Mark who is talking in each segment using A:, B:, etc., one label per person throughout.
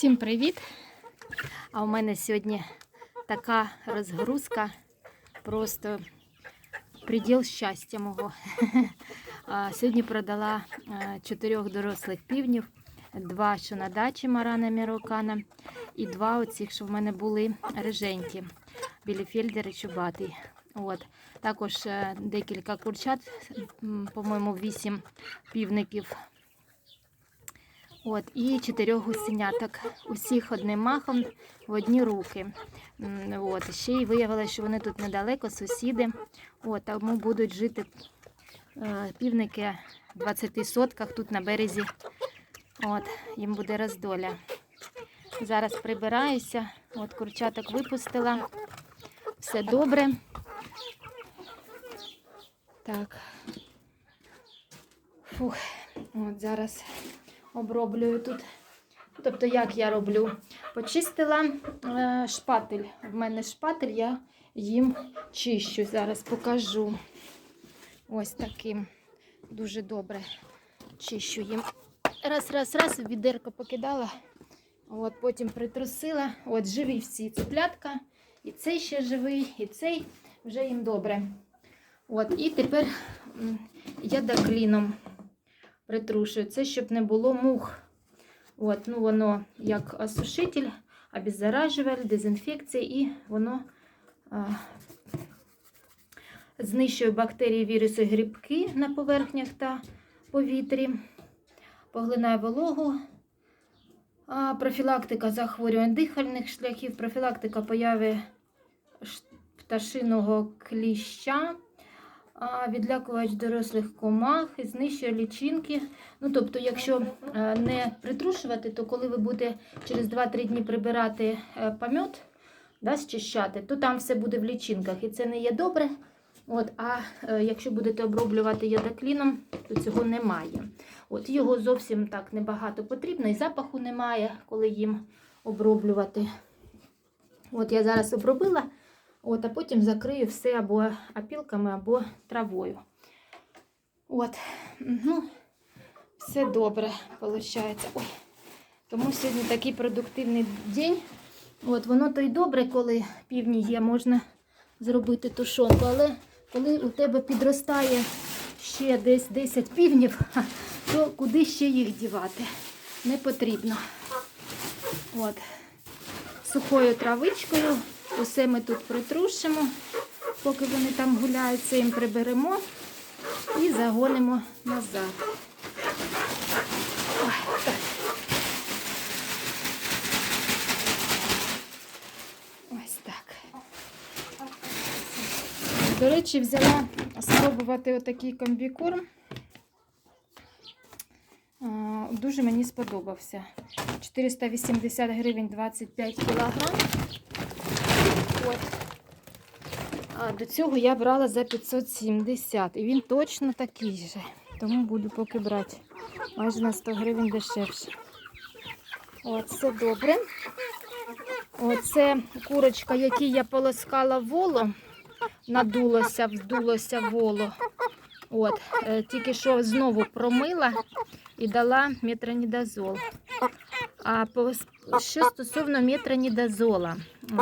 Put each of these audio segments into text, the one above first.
A: Всім привіт! А у мене сьогодні така розгрузка, просто приділ щастя мого. Сьогодні продала е, чотирьох дорослих півнів, два, що на дачі Марана Мірокана, і два оцих, що в мене були риженькі, Біліфельдер і Чубатий. От. Також е, декілька курчат, по-моєму, вісім півників От, і чотирьох гусеняток. Усіх одним махом в одні руки. От, ще й виявилося, що вони тут недалеко, сусіди. От, тому будуть жити е, півники в 20 сотках тут на березі. От, їм буде роздоля. Зараз прибираюся. От, курчаток випустила. Все добре. Так. Фух, от зараз оброблюю тут. Тобто, як я роблю? Почистила е, шпатель. В мене шпатель, я їм чищу. Зараз покажу. Ось таким. Дуже добре чищу їм. Раз, раз, раз, в відерко покидала. От, потім притрусила. От, живі всі цеплятка. І цей ще живий, і цей вже їм добре. От, і тепер я кліном притрушую. Це щоб не було мух. От, ну Воно як осушитель, обеззаражуваль, дезінфекція, і воно а, знищує бактерії, віруси, грибки на поверхнях та повітрі, поглинає вологу. А, профілактика захворювань дихальних шляхів, профілактика появи пташиного кліща відлякувач дорослих комах, знищує лічинки. Ну, тобто, якщо е, не притрушувати, то коли ви будете через 2-3 дні прибирати е, помет, да, зчищати, то там все буде в лічинках. І це не є добре. От, а е, якщо будете оброблювати ядокліном, то цього немає. От Його зовсім так небагато потрібно, і запаху немає, коли їм оброблювати. От я зараз обробила. От, а потім закрию все або опілками, або травою. От, ну, все добре виходить. Ой. Тому сьогодні такий продуктивний день. От, воно то й добре, коли півні є, можна зробити тушонку. Але коли у тебе підростає ще десь 10 півнів, то куди ще їх дівати? Не потрібно. От. Сухою травичкою. Усе ми тут притрушимо, поки вони там гуляються, їм приберемо і загонимо назад. Ось так. До речі, взяла спробувати отакий комбікорм. Дуже мені сподобався. 480 гривень 25 кілограм. От. А до цього я брала за 570. І він точно такий же. Тому буду поки брати. Майже на 100 гривень дешевше. Все добре. Оце курочка, якій я полоскала воло, надулося, вдулося воло. От, е, тільки що знову промила і дала метронідазол. А по, що стосовно метронідазола,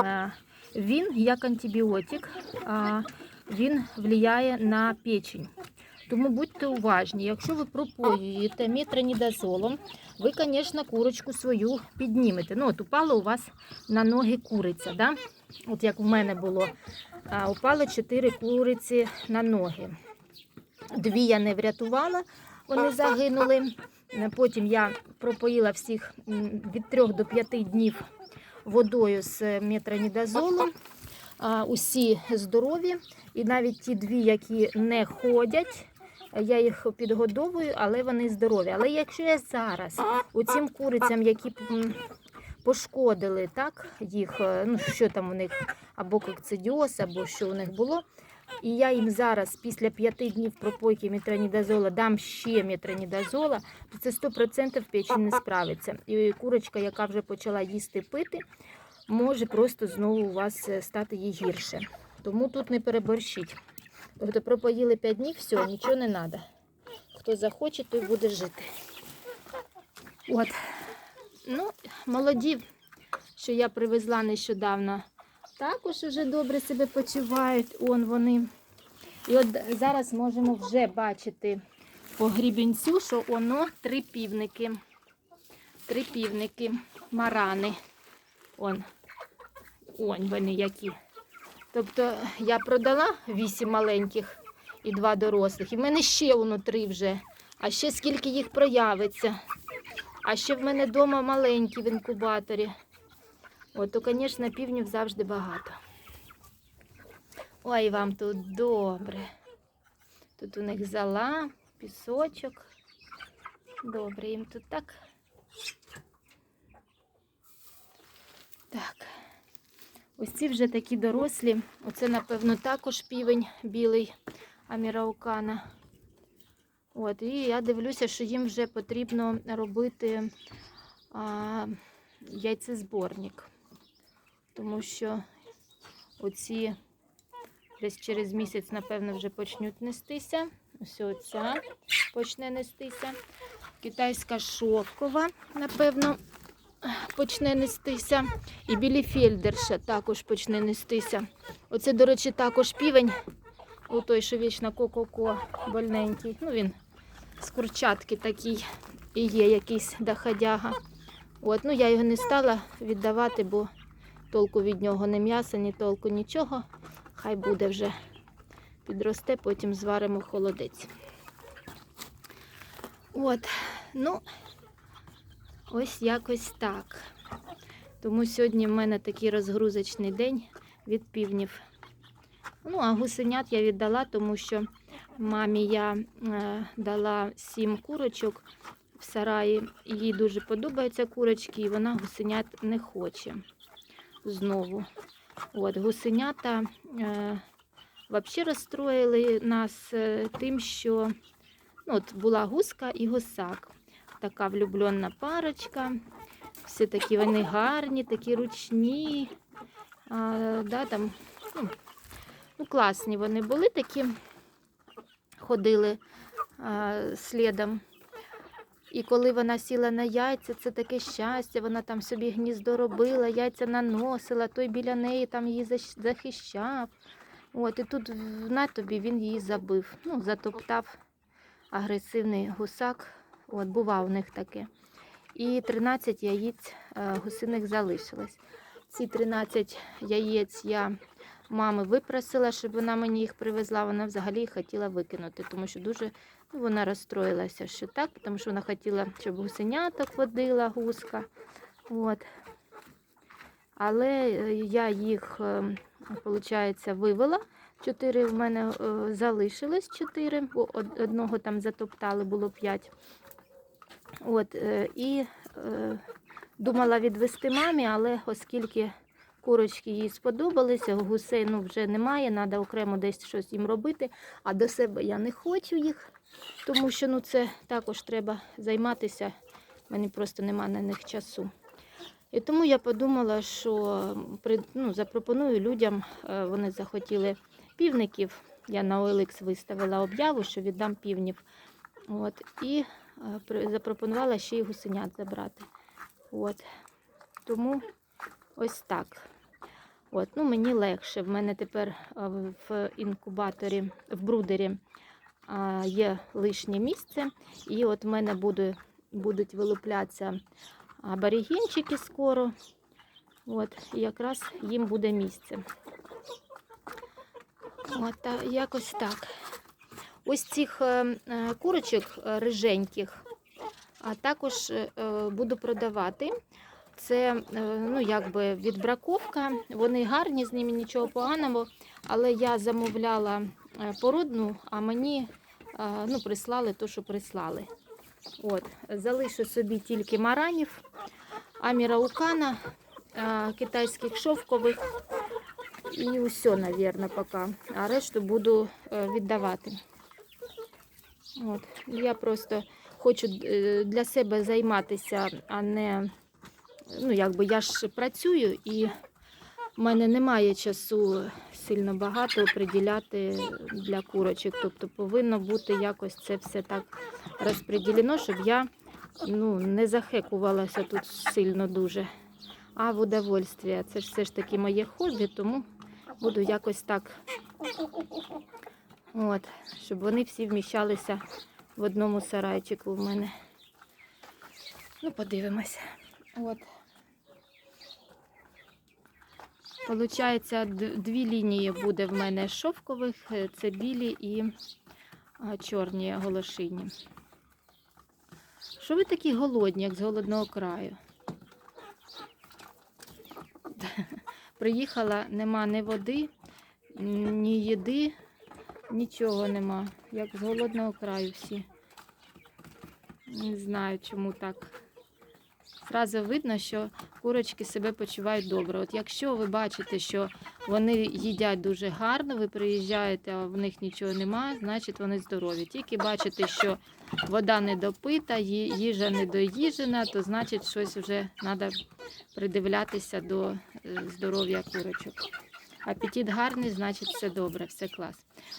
A: е, він як антибіотик, він впливає на печень. Тому будьте уважні, якщо ви пропоюєте метронідазолом, ви, звісно, курочку свою піднімете. Ну, от упала у вас на ноги куриця, да? от як в мене було. А, упало 4 куриці на ноги. Дві я не врятувала, вони загинули. Потім я пропоїла всіх від 3 до 5 днів водою з метронідазолом. Усі здорові. І навіть ті дві, які не ходять, я їх підгодовую, але вони здорові. Але якщо я зараз оцим курицям, які пошкодили так, їх, е, ну що там у них, або кокцидіоз, або що у них було, і я їм зараз після п'яти днів пропойки метронідазола дам ще метронідазола, то це 100% печень не справиться. І курочка, яка вже почала їсти пити, може просто знову у вас е, стати їй гірше. Тому тут не переборщіть. Тобто пропоїли 5 днів, все, нічого не треба. Хто захоче, той буде жити. От. Ну, молоді, що я привезла нещодавно, також уже добре себе почувають. Он вони. І от зараз можемо вже бачити по грібінцю, що воно три півники. Три півники, марани. Он. Он вони які. Тобто я продала вісім маленьких і два дорослих. І в мене ще воно три вже. А ще скільки їх проявиться. А ще в мене вдома маленькі в інкубаторі. От, то, звісно, півнів завжди багато. Ой, вам тут добре. Тут у них зола, пісочок. Добре, їм тут так. Так. Ось ці вже такі дорослі. Оце, напевно, також півень білий Аміраукана. От, і я дивлюся, що їм вже потрібно робити а, яйцезборник. Тому що оці десь через місяць, напевно, вже почнуть нестися. Ось оця почне нестися. Китайська шовкова, напевно, почне нестися. І біліфельдерша також почне нестися. Оце, до речі, також півень. У той, що вічно ко-ко-ко больненький. Ну, він з курчатки такий і є якийсь доходяга. От, ну, я його не стала віддавати, бо толку від нього не м'яса, ні толку нічого. Хай буде вже підросте, потім зваримо холодець. От, ну, ось якось так. Тому сьогодні в мене такий розгрузочний день від півнів. Ну, а гусенят я віддала, тому що мамі я е, дала сім курочок в сараї. Їй дуже подобаються курочки, і вона гусенят не хоче знову. От, гусенята е, взагалі розстроїли нас е, тим, що ну, от була гуска і гусак. Така влюблена парочка. Всі такі вони гарні, такі ручні. А, да, там, ну, ну, класні вони були такі, ходили а, слідом. І коли вона сіла на яйця, це таке щастя, вона там собі гніздо робила, яйця наносила, той біля неї там її захищав. От, і тут на тобі він її забив, ну, затоптав агресивний гусак. От, бува у них таке. І 13 яєць е, гусиних залишилось. Ці 13 яєць я мами випросила, щоб вона мені їх привезла. Вона взагалі їх хотіла викинути, тому що дуже вона розстроїлася, що так, тому що вона хотіла, щоб гусеняток водила гуска. От. Але е, я їх, виходить, вивела. Чотири в мене е, залишилось чотири, бо одного там затоптали, було п'ять. От, е, і думала відвести мамі, але оскільки курочки їй сподобалися, гусей ну, вже немає, треба окремо десь щось їм робити, а до себе я не хочу їх, тому що ну, це також треба займатися, мені просто немає на них часу. І тому я подумала, що ну, запропоную людям, е, вони захотіли півників. Я на OLX виставила об'яву, що віддам півнів. От, і е, запропонувала ще й гусенят забрати. От. Тому ось так. От, ну, мені легше. В мене тепер е, в інкубаторі, в брудері є лишнє місце. І от в мене буде, будуть вилуплятися аборігенчики скоро. От, і якраз їм буде місце. От, якось так. Ось цих е, е, курочок е, риженьких а також буду продавати. Це ну, якби відбраковка. Вони гарні, з ними нічого поганого. Але я замовляла породну, а мені е, ну, прислали те, що прислали. От. Залишу собі тільки маранів, аміраукана, е, китайських шовкових. І усе, мабуть, поки. А решту буду е, віддавати. От. Я просто хочу е, для себе займатися, а не ну, якби я ж працюю і в мене немає часу сильно багато приділяти для курочок. Тобто повинно бути якось це все так розподілено, щоб я ну, не захекувалася тут сильно дуже. А в удовольствие. Це ж все ж таки моє хобі, тому буду якось так. От, щоб вони всі вміщалися в одному сарайчику в мене. Ну, подивимося. От. Получається, дві лінії буде в мене шовкових, е, це білі і чорні голошині. Що ви такі голодні, як з голодного краю? Приїхала, нема ні води, ні їди, нічого нема. Як з голодного краю всі. Не знаю, чому так. Зразу видно, що курочки себе почувають добре. От якщо ви бачите, що вони їдять дуже гарно, ви приїжджаєте, а в них нічого немає, значить вони здорові. Тільки бачите, що вода не допита, їжа не доїжена, то значить щось вже треба придивлятися до е, здоров'я курочок. Апетит гарний, значить все добре, все клас.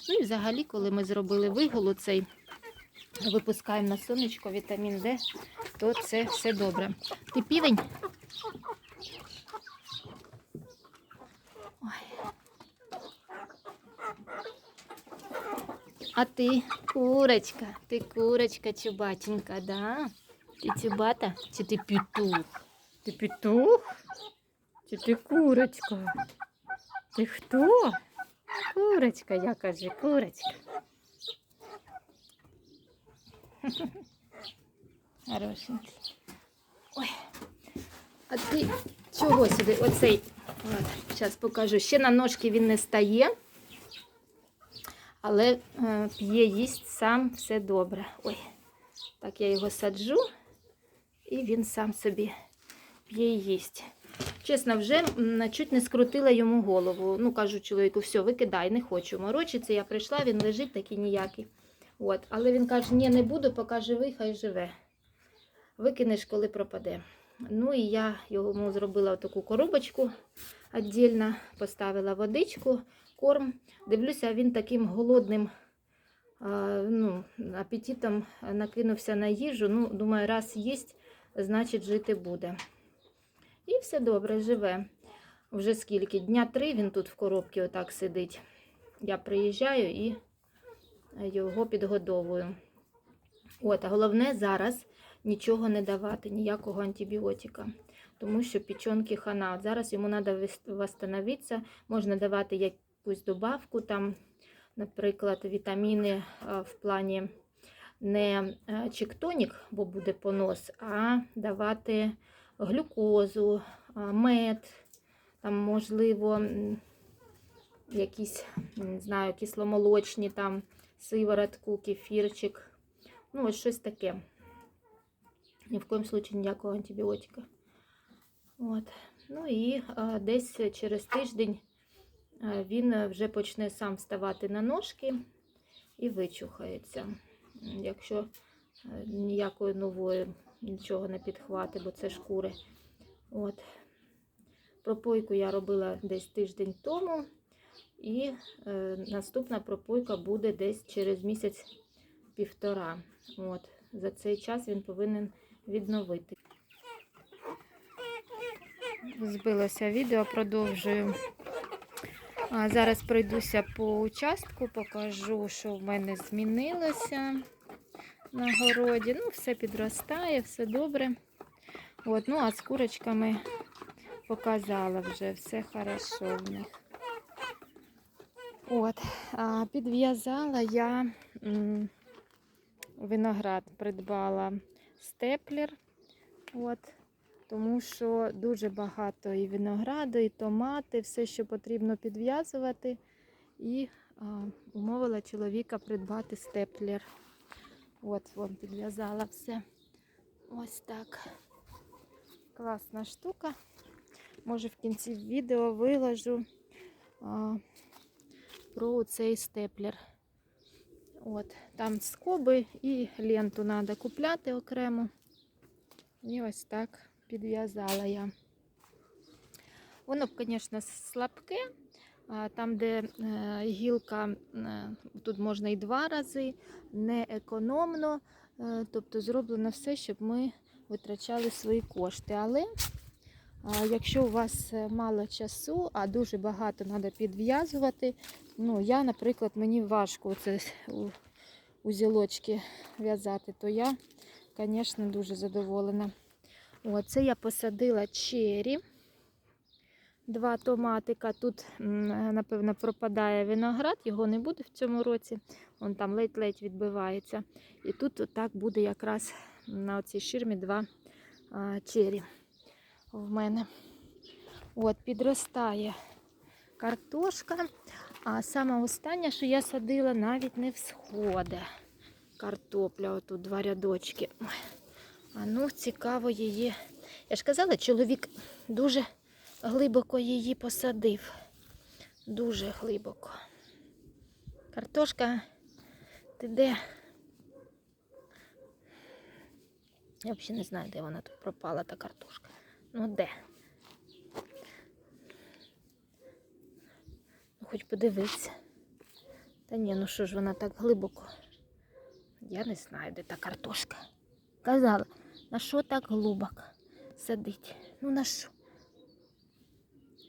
A: Ну і взагалі, коли ми зробили вигулу цей, випускаємо на сонечко вітамін Д, то це все добре. Ти півень? Ой. А ти курочка, ти курочка чубатенька, да? Ти чубата? Чи ти петух? Ти петух? Чи ти курочка? Ти хто? Курочка, я кажу, курочка. Хорошенький. Ой. А ти чого сюди? Оцей. Зараз покажу. Ще на ножки він не стає. Але е, п'є, їсть сам все добре. Ой, так я його саджу, і він сам собі п'є і їсть. Чесно, вже чуть не скрутила йому голову. Ну, кажу чоловіку, все, викидай, не хочу. Морочиться, я прийшла, він лежить такий ніякий. От. Але він каже, ні, не буду, поки живий, хай живе. Викинеш, коли пропаде. Ну і я йому зробила таку коробочку віддільно, поставила водичку, корм. Дивлюся, він таким голодним ну, апетитом накинувся на їжу. Ну, думаю, раз їсть, значить жити буде. І все добре, живе. Вже скільки? Дня три він тут в коробці отак сидить. Я приїжджаю і його підгодовую. От, а головне зараз нічого не давати, ніякого антибіотика. Тому що печонки хана. От зараз йому треба встановитися. Можна давати якусь добавку, там, наприклад, вітаміни в плані не чектонік, бо буде понос, а давати глюкозу, мед, там, можливо, якісь, не знаю, кисломолочні, там, сиворотку, кефірчик. Ну, ось щось таке. Ні в коїм случаї ніякого антибіотика. От. Ну і а, десь через тиждень він вже почне сам вставати на ножки і вичухається. Якщо ніякої нової нічого не підхвати, бо це шкури. От. Пропойку я робила десь тиждень тому, і е, наступна пропойка буде десь через місяць-півтора. От. За цей час він повинен відновити. Збилося відео, продовжую. А зараз пройдуся по участку, покажу, що в мене змінилося на городі. Ну, все підростає, все добре. От, ну, а з курочками показала вже, все хорошо в них. От, підв'язала я виноград, придбала степлер. От, тому що дуже багато і винограду, і томати, все, що потрібно підв'язувати. І а, умовила чоловіка придбати степлер. От, вон підв'язала все. Ось так. Класна штука. Може в кінці відео виложу а, про цей степлер. От, там скоби і ленту треба купляти окремо. І ось так підв'язала я. Воно, звісно, слабке. Там, де е, гілка, е, тут можна і два рази, не економно. Е, Тобто зроблено все, щоб ми витрачали свої кошти. Але якщо у вас е, мало часу, а дуже багато треба підв'язувати, ну я, наприклад, мені важко це у- узілочки в'язати, то я, звісно, дуже задоволена. О, це я посадила чері. Два томатика. Тут, напевно, пропадає виноград, його не буде в цьому році. Вон там ледь-ледь відбивається. І тут отак буде якраз на цій ширмі два чері в мене. От, підростає картошка. А саме останнє, що я садила, навіть не всходить. Картопля, отут два рядочки. А ну, цікаво її. Я ж казала, чоловік дуже глибоко її посадив. Дуже глибоко. Картошка, ти де? Я взагалі не знаю, де вона тут пропала, та картошка. Ну де? Ну, хоч подивитися. Та ні, ну що ж вона так глибоко? Я не знаю, де та картошка. Казала, на що так глибоко садить? Ну на що?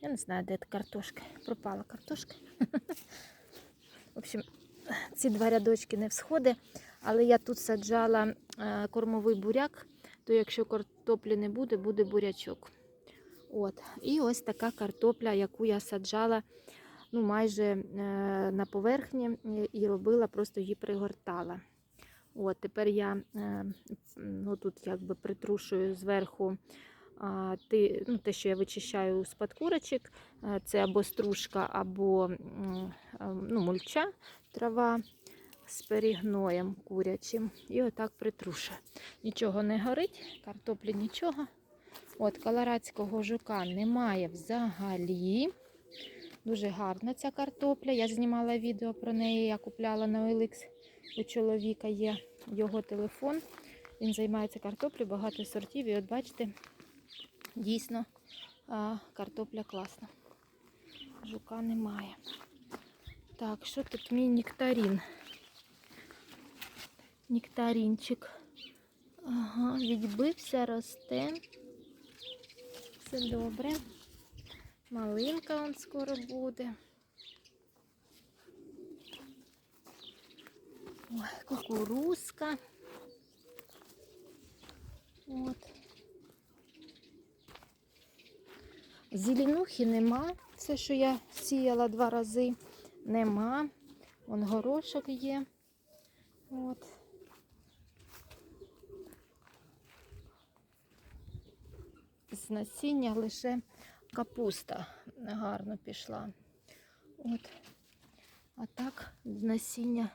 A: Я не знаю, де та картошка. Пропала картошка. В общем, ці два рядочки не всходи, але я тут саджала е, кормовий буряк, то якщо картоплі не буде, буде бурячок. От. І ось така картопля, яку я саджала ну, майже е, на поверхні і робила, просто її пригортала. От, тепер я е, ну, тут якби притрушую зверху ти, ну, те, що я вичищаю з-під курочок. Е, Це або стружка, або е, ну, мульча, трава з перігноєм курячим. І отак притрушую. Нічого не горить, картоплі нічого. От, колорадського жука немає взагалі. Дуже гарна ця картопля. Я знімала відео про неї, я купляла на OLX. У чоловіка є його телефон. Він займається картоплею, багато сортів. І от бачите, дійсно картопля класна. Жука немає. Так, що тут мій нектарин? Нектаринчик. Ага, відбився, росте. Все добре. Малинка он скоро буде. Ой, кукурузка. От. Зеленухи нема. Це, що я сіяла два рази, нема. Вон горошок є. От. Насіння лише капуста гарно пішла. От. А так з насіння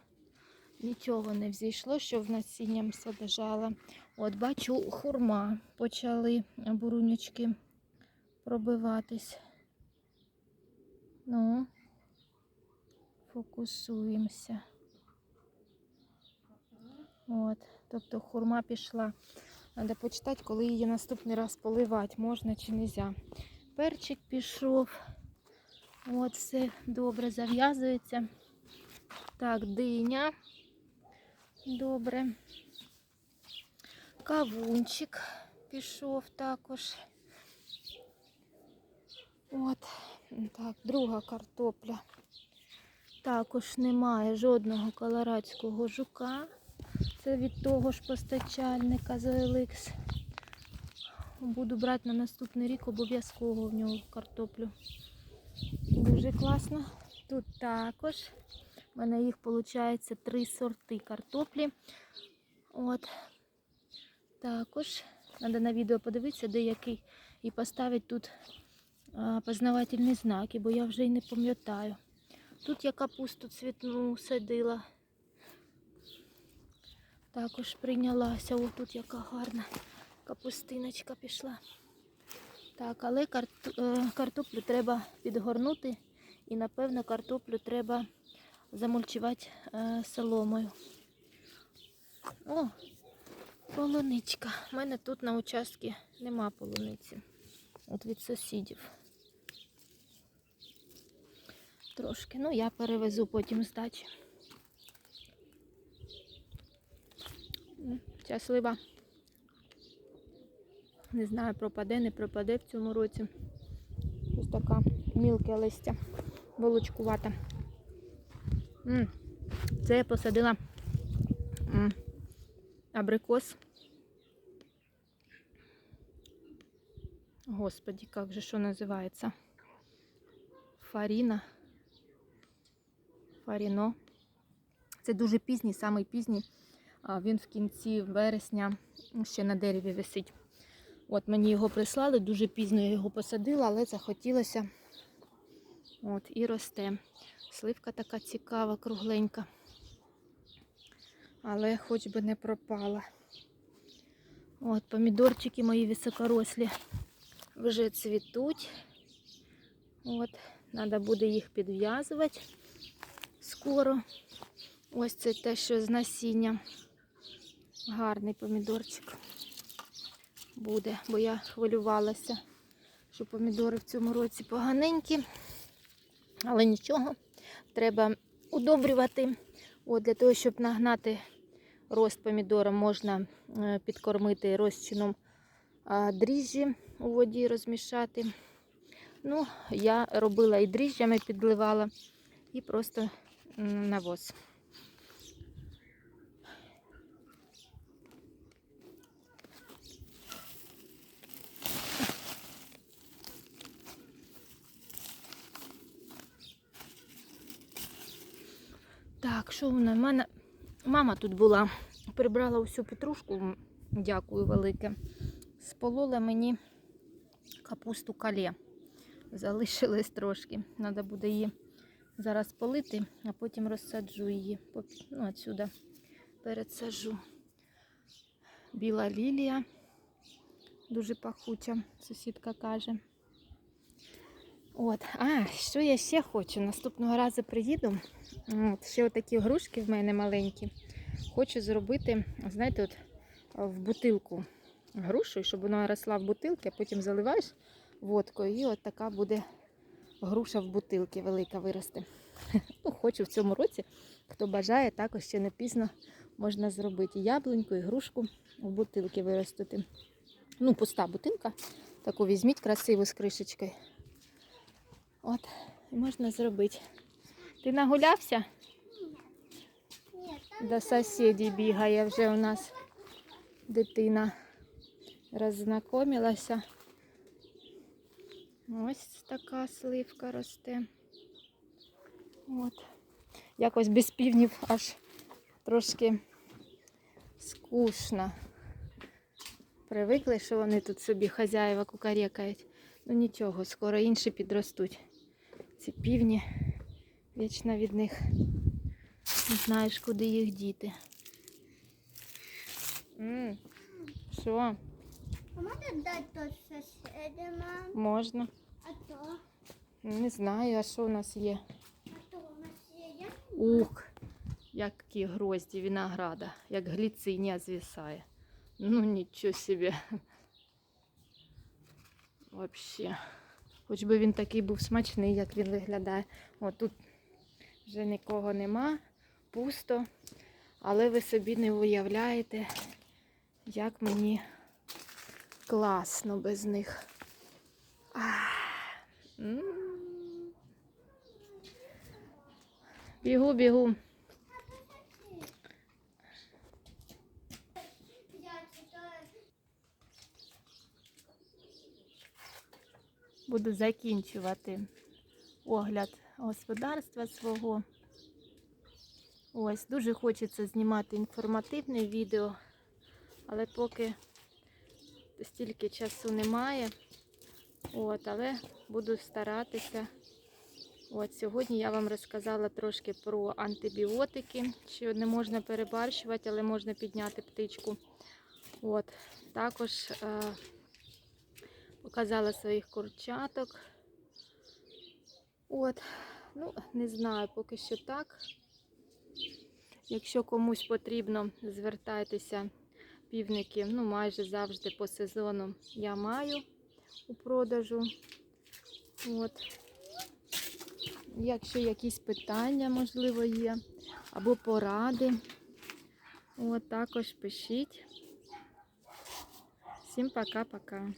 A: нічого не взійшло, що в насінням саджала. От бачу, хурма почали бурунячки пробиватись. Ну, фокусуємося. От, тобто хурма пішла. Треба почитати, коли її наступний раз поливати, можна чи не можна. Перчик пішов. От, все добре зав'язується. Так, диня. Добре. Кавунчик пішов також. От, так, друга картопля. Також немає жодного колорадського жука. Це від того ж постачальника з OLX. Буду брати на наступний рік обов'язково в нього картоплю. Дуже класно. Тут також. У мене їх виходить три сорти картоплі. От. Також. Треба на відео подивитися, де який. І поставити тут познавательні знаки, бо я вже й не пам'ятаю. Тут я капусту цвітну садила. Також прийнялася. О, тут яка гарна капустиночка пішла. Так, але е, картоплю треба підгорнути і, напевно, картоплю треба замульчувати е, соломою. О, полуничка. У мене тут на участку нема полуниці. От від сусідів. Трошки. Ну, я перевезу потім з дачі. М, Ця слива. Не знаю, пропаде, не пропаде в цьому році. Ось така мілке листя, волочкувата. Це я посадила абрикос. Господи, как же що називається? Фаріна. Фаріно. Це дуже пізній, самий пізній. А він в кінці вересня ще на дереві висить. От мені його прислали, дуже пізно я його посадила, але захотілося. От, і росте. Сливка така цікава, кругленька. Але хоч би не пропала. От, помідорчики мої високорослі вже цвітуть. От, треба буде їх підв'язувати скоро. Ось це те, що з насіння. Гарний помідорчик буде, бо я хвилювалася, що помідори в цьому році поганенькі. Але нічого, треба удобрювати. От, для того, щоб нагнати рост помідора, можна е, підкормити розчином дріжджі у воді розмішати. Ну, я робила і дріжджами підливала, і просто навоз. Так, що вона? В мене мама тут була, прибрала усю петрушку, дякую велике. Сполола мені капусту кале. Залишилось трошки. Треба буде її зараз полити, а потім розсаджу її. Ну, отсюда передсаджу. Біла лілія. Дуже пахуча, сусідка каже. От, а, що я ще хочу? Наступного разу приїду. От, ще отакі грушки в мене маленькі. Хочу зробити, знаєте, от в бутилку грушу, щоб вона росла в бутилці, а потім заливаєш водкою, і от така буде груша в бутилці велика виросте. Ну, хочу в цьому році, хто бажає, також ще не пізно можна зробити яблуньку, і грушку в бутилці виростити. Ну, пуста бутилка. Таку візьміть красиву з кришечкою. От, можна зробити. Ти нагулявся? До сусідів бігає вже у нас дитина. Роззнакомилася. Ось така сливка росте. От. Якось без півнів аж трошки скучно. Привикли, що вони тут собі хазяїва кукарекають. Ну нічого, скоро інші підростуть. Ці півні вічно від них не знаєш, куди їх діти. Що?
B: А можна дати то сусідям, мам?
A: Можна?
B: А то?
A: Не знаю, а що у нас є?
B: А то у нас є?
A: Ух, які грозді винограда, як гліциня звисає. Ну нічого собі. Вообще. Хоч би він такий був смачний, як він виглядає. О, тут вже нікого нема, пусто. Але ви собі не уявляєте, як мені класно без них. Бігу, бігу. Буду закінчувати огляд господарства свого. Ось, дуже хочеться знімати інформативне відео, але поки стільки часу немає. От, але буду старатися. От, сьогодні я вам розказала трошки про антибіотики, що не можна перебарщувати, але можна підняти птичку. От, також е, показала своїх курчаток. От, ну, не знаю, поки що так. Якщо комусь потрібно, звертайтеся півники, ну майже завжди по сезону я маю у продажу. От. Якщо якісь питання, можливо, є, або поради, От також пишіть. Всім пока-пока.